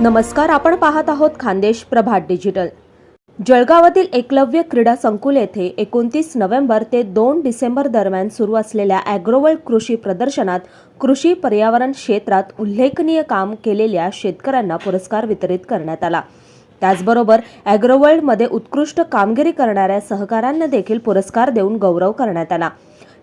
नमस्कार आपण पाहत आहोत खानदेश प्रभात डिजिटल. जळगावातील एकलव्य क्रीडा संकुल येथे एकोणतीस नोव्हेंबर ते दोन डिसेंबर दरम्यान सुरू असलेल्या अॅग्रोवर्ल्ड कृषी प्रदर्शनात कृषी पर्यावरण क्षेत्रात उल्लेखनीय काम केलेल्या शेतकऱ्यांना पुरस्कार वितरित करण्यात आला. त्याचबरोबर अॅग्रोवर्ल्डमध्ये उत्कृष्ट कामगिरी करणाऱ्या सहकाऱ्यांना देखील पुरस्कार देऊन गौरव करण्यात आला.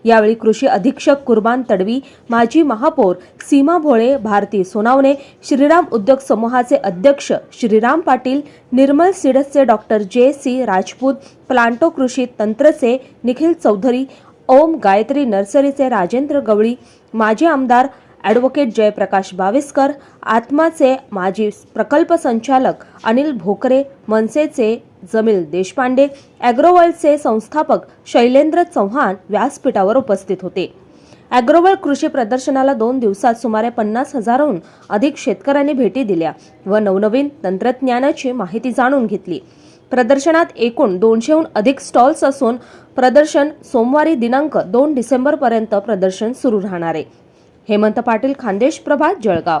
यावेळी कृषी अधीक्षक कुर्बान तडवी माजी महापौर सीमा भोळे भारती सोनावणे श्रीराम उद्योग समूहाचे अध्यक्ष श्रीराम पाटील निर्मल सिडसचे डॉक्टर जे सी राजपूत प्लांटो कृषी तंत्रचे निखिल चौधरी ओम गायत्री नर्सरीचे राजेंद्र गवळी माजी आमदार ॲडव्होकेट जयप्रकाश बावेस्कर आत्माचे माजी प्रकल्प संचालक अनिल भोकरे मनसेचे जमील देशपांडे ॲग्रोवर्ल्डचे संस्थापक शैलेंद्र चव्हाण व्यासपीठावर उपस्थित होते. ॲग्रोवर्ल्ड कृषी प्रदर्शनाला दोन दिवसात सुमारे पन्नास हजाराहून अधिक शेतकऱ्यांनी भेटी दिल्या व नवनवीन तंत्रज्ञानाची माहिती जाणून घेतली. प्रदर्शनात एकूण दोनशेहून अधिक स्टॉल्स असून प्रदर्शन सोमवारी दिनांक दोन डिसेंबरपर्यंत प्रदर्शन सुरू राहणार आहे. हेमंत पाटील खानदेश प्रभात जळगाव.